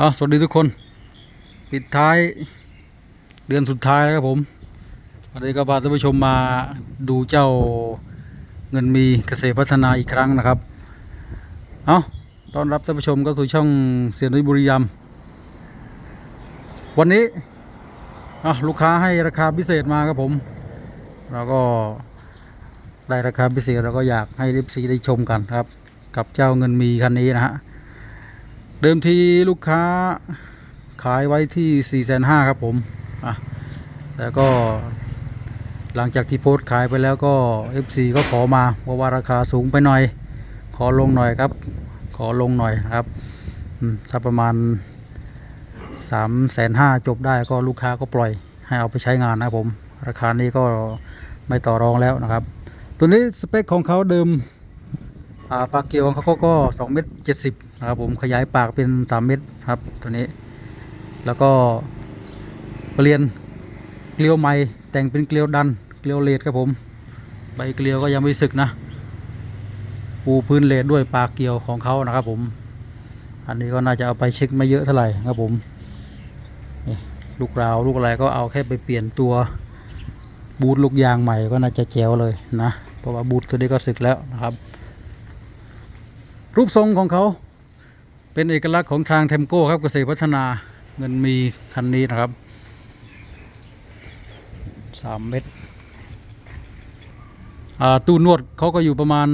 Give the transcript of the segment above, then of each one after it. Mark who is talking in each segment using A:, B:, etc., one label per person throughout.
A: อ๋อสวัสดีทุกคน ปิดท้ายเดือนสุดท้ายแล้วครับผมวันนี้ก็พาท่านผู้ชมมาดูเจ้าเงินมีเกษตรพัฒนาอีกครั้งนะครับ เอาต้อนรับท่านผู้ชมก็สู่ช่องเสียนุยบุรีรัมย์วันนี้อะลูกค้าให้ราคาพิเศษมาครับผม เราก็ได้ราคาพิเศษเราก็อยากให้ลิฟซีได้ชมกันครับ กับเจ้าเงินมีคันนี้นะฮะ เดิมทีลูกค้าขายไว้ที่4ี่แสนห้าครับผมอะแล้วก็หลังจากที่โพสต์ขายไปแล้วก็ FC ก็ขอมาเพราว่าราคาสูงไปหน่อย ขอลงหน่อยครับ ขอลงหน่อยครับถ้าประมาณ3ามแสนห้าจบได้ก็ลูกค้าก็ปล่อยให้เอาไปใช้งานนะครับผม ราคานี้ก็ไม่ต่อรองแล้วนะครับ ตัวนี้สเปคของเขาเดิมอาปากเกียวของเขาก็ก็สองเมตรเจ็ดสิบ นะครับผมขยายปากเป็นสามเมตรครับตัวนี้ แล้วก็เปลี่ยนเกลียวใหม่แต่งเป็นเกลียวดันเกลียวเลดครับผม ใบเกลียวก็ยังไม่สึกนะ ปูพื้นเลดด้วยปากเกลียวของเขานะครับผม อันนี้ก็น่าจะเอาไปเช็คไม่เยอะเท่าไหร่ครับผมนี่ลูกราวลูกอะไรก็เอาแค่ไปเปลี่ยนตัวบูทลูกยางใหม่ก็น่าจะแจ๋วเลยนะ เพราะว่าบูทตัวนี้ก็สึกแล้วนะครับ รูปทรงของเขา เป็นเอกลักษณ์ของทางเทมโก้ครับเกษตรพัฒนาเงินมีคันนี้นะครับสามเมตรอ่าตู้นวดเขาก็อยู่ประมาณ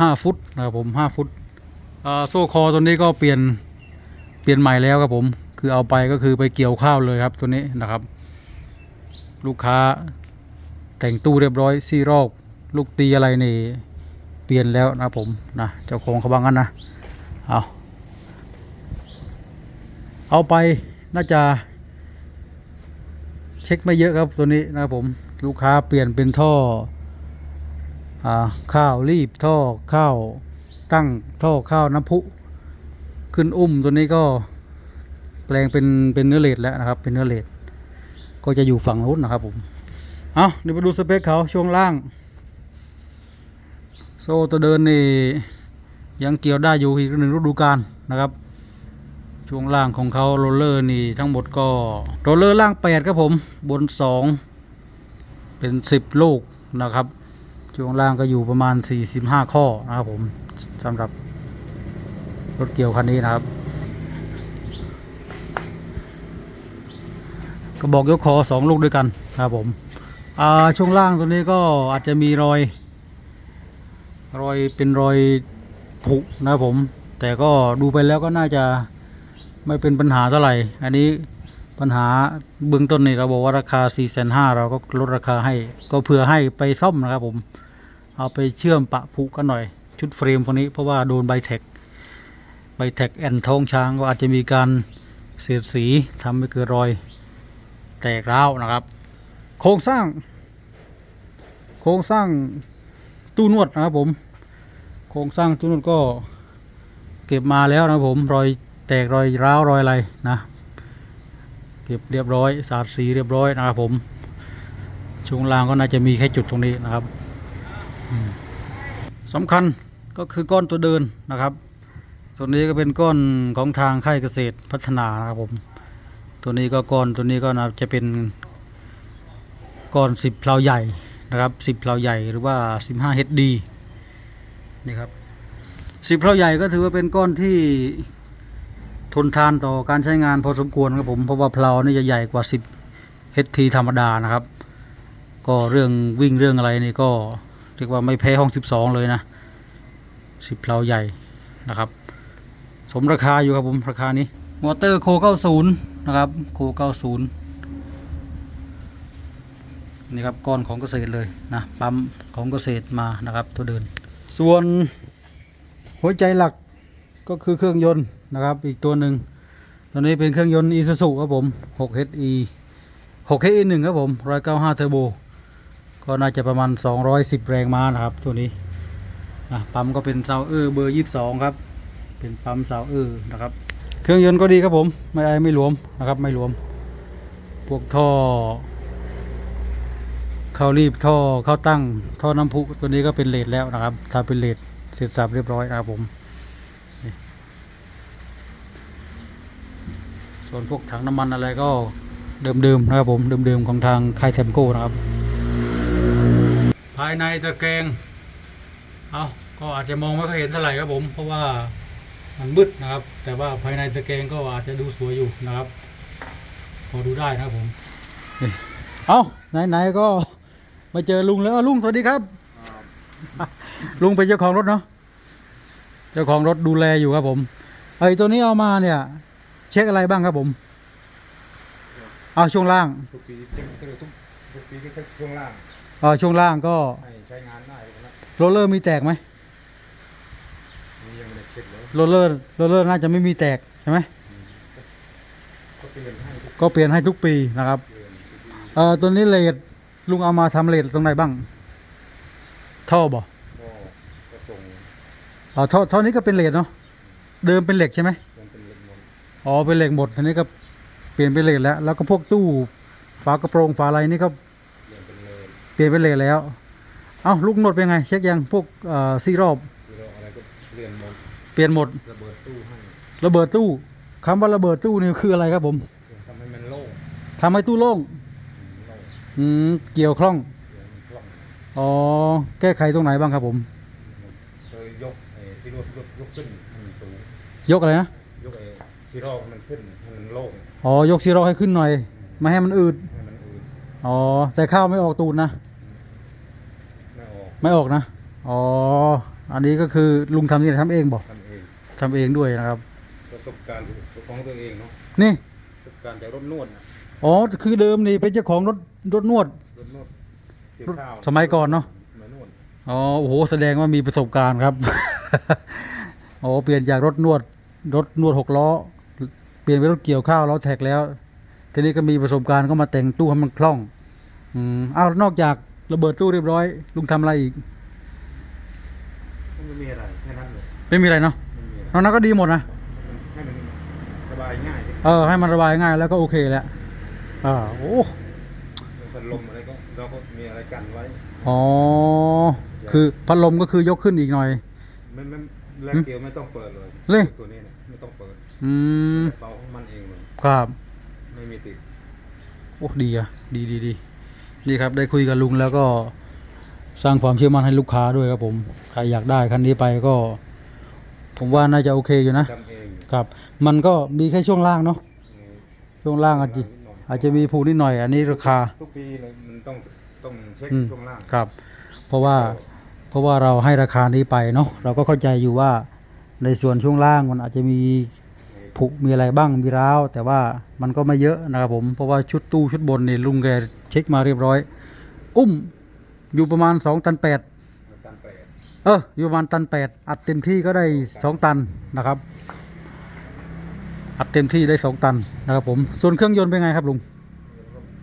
A: ห้าฟุตนะครับผมห้าฟุตอ่าโซ่คอตัวนี้ก็เปลี่ยนเปลี่ยนใหม่แล้วครับผม คือเอาไปก็คือไปเกี่ยวข้าวเลยครับตัวนี้นะครับ ลูกค้าแต่งตู้เรียบร้อยซี่รอกลูกตีอะไรนี่เปลี่ยนแล้วนะผมนะเจ้าของเขาบางกันนะ เอาเอาไปน่าจะ เช็คไม่เยอะครับตัวนี้นะครับผมลูกค้าเปลี่ยนเป็นท่ออข้าวรีบท่อข้าวตั้งท่อข้าวน้ำพุ ขึ้นอุ้มตัวนี้ก็แปลงเป็นเป็นเนื้อเลดแล้วนะครับ เป็นเนื้อเลดก็จะอยู่ฝั่งนู้นนะครับผมเอาเดี๋ยวมาดูสเปคเขาช่วงล่าง โซ่ตัวเดินนี่ ยังเกี่ยวได้อยู่อีกหนึ่งฤดูกาลนะครับช่วงล่างของเขาโรลเลอร์นี่ทั้งหมดก็โรลเลอร์ล่างแปดครับผมบนสองเป็นสิบลูกนะครับ ช่วงล่างก็อยู่ประมาณสี่สิบห้าข้อนะครับผมสำหรับรถเกี่ยวคันนี้นะครับ ก็บอกยกคอสองลูกด้วยกันนะครับผมช่วงล่างตัวนี้ก็อาจจะมีรอย รอยเป็นรอย ผุนะผม แต่ก็ดูไปแล้วก็น่าจะไม่เป็นปัญหาเท่าไหร่ อันนี้ปัญหาเบื้องต้นนี่เราบอกว่าราคา 4 5 0 0 0เราก็ลดราคาให้ ก็เผื่อให้ไปซ่อมนะครับผม เอาไปเชื่อมปะผุกันหน่อย ชุดเฟรมพวกนี้เพราะว่าโดนใบแท็กใบแท็กแอนทองช้างก็อาจจะมีการเสียดสีทำให้เกิดรอยแตกร้าวนะครับ โครงสร้าง โครงสร้างตู้นวดนะครับผม โครงสร้างตู้นก็เก็บมาแล้วนะผมรอยแตกรอยร้าวรอยอะไรนะ เก็บเรียบร้อยสาดสีเรียบร้อยนะครับผมช่วงล่างก็น่าจะมีแค่จุดตรงนี้นะครับสำคัญก็คือก้อนตัวเดินนะครับ ตัวนี้ก็เป็นก้อนของทางค่ายเกษตรพัฒนานะครับผม ตัวนี้ก็ก้อนตัวนี้ก็น่าจะเป็นก้อนสิบเพลาใหญ่นะครับสิบเพลาใหญ่หรือว่าสิบห้า HD นี่ครับสิบเพลาใหญ่ก็ถือว่าเป็นก้อนที่ทนทานต่อการใช้งานพอสมควรครับผมเพราะว่าเพลานี่จะใหญ่กว่าสิบ HT ธรรมดานะครับ ก็เรื่องวิ่งเรื่องอะไรนี่ก็เรียกว่าไม่แพ้ห้องสิบสองเลยนะสิบเพลาใหญ่นะครับ สมราคาอยู่ครับผมราคานี้มอเตอร์โค90นะครับโค90นี่ครับก้อนของเกษตรเลยนะปั๊มของเกษตรมานะครับตัวเดิน ส่วนหัวใจหลักก็คือเครื่องยนต์นะครับ อีกตัวหนึ่งตัวนี้เป็นเครื่องยนต์อีซูซูครับผม 6HE 6HE 1 ครับผม 195 เทอร์โบ ก็น่าจะประมาณ 210 แรงม้านะครับ ตัวนี้นะปั๊มก็เป็นเซาเออร์เบอร์ 22 ครับ เป็นปั๊มเซาเออร์นะครับ เครื่องยนต์ก็ดีครับผม ไม่ไอไม่หลวมนะครับ ไม่หลวม พวกท่อ เข้ารีบท่อเข้าตั้ง ท่อน้ำพุตัวนี้ก็เป็นเลดแล้วนะครับถ้าเป็นเลดเสร็จสับเรียบร้อยนะครับผมส่วนพวกถังน้ำมันอะไรก็เดิมๆนะครับผมเดิมๆของทางค่ายแซมโก้นะครับ ภายในตะแกรงเอาก็อาจจะมองไม่ค่อยเห็นเท่าไหร่ครับผม เพราะว่ามันมืดนะครับ แต่ว่าภายในตะแกรงก็อาจจะดูสวยอยู่นะครับ พอดูได้นะครับผม เอาไหนๆก็ มาเจอลุงแล้วอะลุงสวัสดีครับ ลุงเป็นเจ้าของรถเนาะเจ้าของรถดูแลอยู่ครับผมไอ้ตัวนี้เอามาเนี่ย เช็คอะไรบ้างครับผม เอาช่วงล่าง
B: ทุกปีเช็คทุกทุกทุกปีก็เช็คช่วงล่าง
A: เอาช่วงล่างก็
B: ให้ใช้งานได้เลยนะ
A: โรลเลอร์มีแตกไหม
B: นี่ยังไม่ได้เช็คเลย
A: โรลเลอร์โรลเลอร์น่าจะไม่มีแตกใช่ไหม
B: ก็เตือนให้ทุก
A: ก็เปลี่ยนให้ทุกปีนะครับ
B: เดือนทุกปี
A: เอ่อตัวนี้เลด ลุงเอามาทำเลดตรงไหนบ้าง ท่อบ่
B: ก็ก็ส่ง
A: อ๋อท่อท่อนี้ก็เป็นเลดเนาะเดิมเป็นเหล็กใช่ไหม
B: จนเป็นเล็กหมด
A: อ๋อเป็นเหล็กหมดทีนี้ก็เปลี่ยนเป็นเลดแล้ว แล้วก็พวกตู้ฝากระโปรงฝาอะไรนี่ก็
B: เรียนเป็นเลย
A: เปลี่ยนเป็นเลดแล้ว เอ้าลูกนดเป็นไง เช็คยังพวกเอ่อซี่รอบ
B: คือเราอะไรก็เรียนหมด
A: เปลี่ยนหมด
B: ระเบิดตู้ให้
A: ระเบิดตู้คำว่าระเบิดตู้นี่คืออะไรครับผม
B: ทำให้มันโล่ง
A: ทำให้ตู้โล่ง
B: โล่ง
A: อืมเกี่ยวคล่อง
B: เดี๋ยวมันคล่อง
A: อ๋อ แก้ไขตรงไหนบ้างครับผม
B: เคยยกไอ้ซีโร่ยกยกขึ้นให้มันสูง
A: ยกอะไรนะ
B: ยกไอ้ซีโร่ให้มันขึ้นให้มันโล่ง
A: อ๋อ ยกซีโร่ให้ขึ้นหน่อย ไม่ให้มันอืด
B: ให้มันอืด
A: อ๋อ แต่ข้าวไม่ออกตูดนะ
B: ไม่ออก
A: ไม่ออกนะ อ๋อ อันนี้ก็คือลุงทำที่ไหนทำเองบอก
B: ทำเอง
A: ทำเองด้วยนะครับ
B: ประสบการณ์ของตัวเองเนาะ
A: นี่
B: ประสบการณ์จากรถนวดนะ
A: อ๋อ คือเดิมนี่เป็นเจ้าของรถ รถนวด
B: รถนวดเกี่ยวข้าว
A: สมัยก่อนเนอะ
B: สมัยนวด
A: อ๋อโอ้โหแสดงว่ามีประสบการณ์ครับ อ๋อเปลี่ยนจากรถนวด รถนวดหกล้อ เปลี่ยนเป็นรถเกี่ยวข้าวล้อแท็กแล้ว ทีนี้ก็มีประสบการณ์ก็มาแต่งตู้ให้มันคล่อง อืมอ้าวนอกจากระเบิดตู้เรียบร้อย ลุงทำอะไรอีก
B: ไม่มีอะไรแค่นั้นเลย
A: ไม่มีอะไรเนาะ
B: ไม่มีอะไร
A: นอกนั้นก็ดีหมดนะ
B: ให้มันสบายง่าย
A: เออให้มันระบายง่ายแล้วก็โอเคแล้วอ่าโอ้
B: พั ดลมอะไรก็เราก็มีอะไรกันไว้
A: อ๋อ คือพัดลมก็คือยกขึ้นอีกหน่อย
B: ไม่ไม่แรงเกลียวไม่ต้องเปิดเลย
A: เลย
B: ตัวนี้เนี่ยไม่ต้องเปิด
A: อืม
B: เป่าของมันเองเลย
A: ครับ
B: ไม่มีติด
A: โอ้ดีอะดีดีดีนี่ครับได้คุยกับลุงแล้วก็สร้างความเชื่อมั่นให้ลูกค้าด้วยครับผมใครอยากได้คันนี้ไปก็ ผมว่าน่าจะโอเคอยู่นะ
B: ทำเอง
A: ครับ มันก็มีแค่ช่วงล่างเนาะ ช่วงล่างอาจจะ อาจจะมีผูกนิดหน่อย อันนี้ราคา
B: ทุกปีเลยมันต้องต้องเช็ค
A: อืม
B: ช่วงล่าง
A: ครับ เพราะว่าเพราะว่าเราให้ราคานี้ไปเนาะเราก็เข้าใจอยู่ว่าในส่วนช่วงล่างมันอาจจะมีผุมีอะไรบ้างมีร้าว แต่ว่ามันก็ไม่เยอะนะครับผมเพราะว่าชุดตู้ชุดบนนี่ลุงแกเช็คมาเรียบร้อย อุ้มอยู่ประมาณ2ตัน8
B: การแปด
A: เอออยู่ประมาณตัน8อัดเต็มที่ก็ได้ 2 ตันนะครับ อัดเต็มที่ได้2ตันนะครับผม ส่วนเครื่องยนต์เป็นไงครับลุง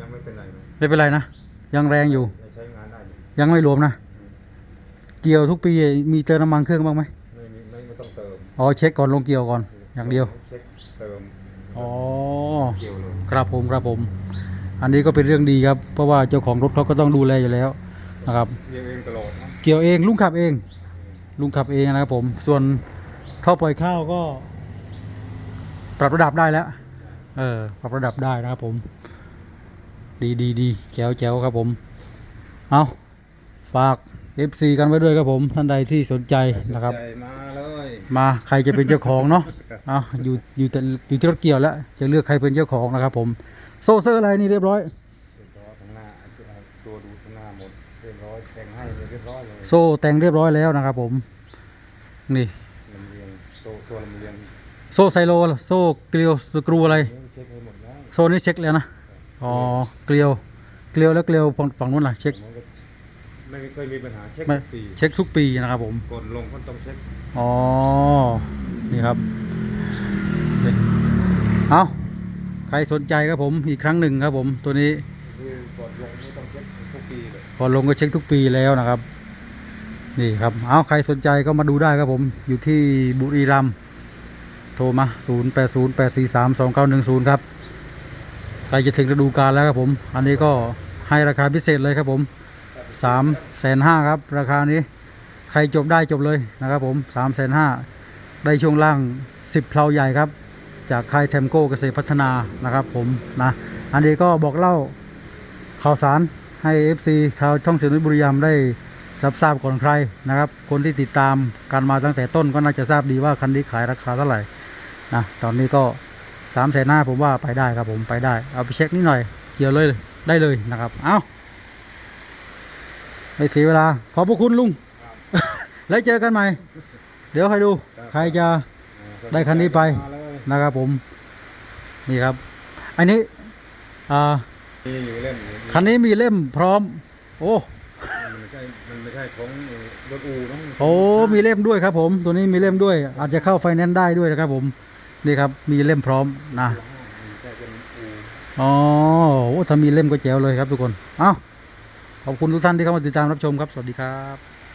B: ยังไม่เป็นไรเลย
A: ไม่เป็นไรนะ ยังแรงอยู่
B: ยังใช้งานได้อยู่
A: ยังไม่รวมนะ เกี่ยวทุกปีมีเติมน้ำมันเครื่องบ้างไหม
B: ไม่มีไม่ไม่ต้องเติม
A: อ๋อเช็คก่อนลงเกี่ยวก่อน อย่างเดียว
B: เช็คเติม
A: อ๋อ
B: เกี่ยวเลย
A: ครับผมครับผม อันนี้ก็เป็นเรื่องดีครับ เพราะว่าเจ้าของรถเขาก็ต้องดูแลอยู่แล้วนะครับ
B: เกี่ยวเองตลอดนะ
A: เกี่ยวเองลุงขับเอง ลุงขับเองนะครับผม ส่วนท่อปล่อยข้าวก็ ปรับระดับได้แล้ว เออ ปรับระดับได้นะครับผม ดีดีดีแจ๋วแจ๋วครับผม เอาฝาก FC กันไว้ด้วยครับผม ท่านใดที่สนใจนะครับ
B: สใจมาเลย
A: มาใครจะเป็นเจ้าของเนาะเอาอยู่อยู่แต่อยู่ที่รถเกี่ยวแล้ว จะเลือกใครเป็นเจ้าของนะครับผม โซ่เซอร์อะไรนี่เรียบร้อย
B: เรียบร้อย ข้างหน้าตัวดูข้างหน้าหมดเรียบร้อยแต่งให้เรียบร้อยเลย
A: โซ่แต่งเรียบร้อยแล้วนะครับผม นี่
B: ลำเลียงโตส่วนลำเลียง
A: โซ่ไซโล โซ่เกลียวสกรูอะไร
B: นี่เช็คให้หมดแล้ว
A: โซ่นี่เช็คแล้วนะ อ๋อ เกลียว เกลียวแล้วเกลียวฝั่งฝั่งนู้นล่ะเช็ค
B: มันก็ไม่เคยมีปัญหาเช็ค
A: ไม่
B: ทุกปี
A: เช็คทุกปีนะครับผม
B: กดลงก็ต้องเช็ค
A: อ๋อ นี่ครับนี่เอาใครสนใจครับผมอีกครั้งหนึ่งครับผมตัวนี้
B: คือกดลงไม่ต้องเช็คทุกปีเลย
A: พอลงก็เช็คทุกปีแล้วนะครับ นี่ครับ เอาใครสนใจก็มาดูได้ครับผม อยู่ที่บุรีรัมย์โทรมา 0 8 0 8 4 3 2 9 1 0 ครับใกล้จะถึงฤดูกาลแล้วครับผม อันนี้ก็ให้ราคาพิเศษเลยครับผมสามแสนห้าครับ ราคานี้ใครจบได้จบเลยนะครับผมสามแสนห้าได้ช่วงล่างสิบเพลาใหญ่ครับ จากค่ายเทมโก้เกษตรพัฒนานะครับผมนะอันนี้ก็บอกเล่าข่าวสารให้ FC ชาวช่องเสียงนุ้ยบุรีรัมย์ได้รับทราบก่อนใครนะครับ คนที่ติดตามการมาตั้งแต่ต้นก็น่าจะทราบดีว่าคันนี้ขายราคาเท่าไหร่ นะตอนนี้ก็สามแสนห้าผมว่าไปได้ครับผมไปได้ เอาไปเช็คนิดหน่อยเกี่ยวเลยได้เลยนะครับเอาไม่เสียเวลา ขอบพระคุณลุงแล้วเจอกันใหม่ เดี๋ยวให้ดู ใครจะได้คันนี้ไป
B: มาเลย
A: นะครับผม นี่ครับ อันนี้อ่า
B: มีอยู่เล่มหนึ่ง
A: คันนี้มีเล่มพร้อม โอ้
B: มันไม่ใช่มันไม่ใช่ของรถอูเนอะ
A: โอ้มีเล่มด้วยครับผม ตัวนี้มีเล่มด้วย อาจจะเข้าไฟแนนซ์ได้ด้วยนะครับผม นี่ครับ มีเล่มพร้อมนะ
B: อ๋
A: อถ้ามีเล่มก็แจ๋วเลยครับทุกคน เอ้า ขอบคุณทุกท่านที่เข้ามาติดตามรับชมครับ สวัสดีครับ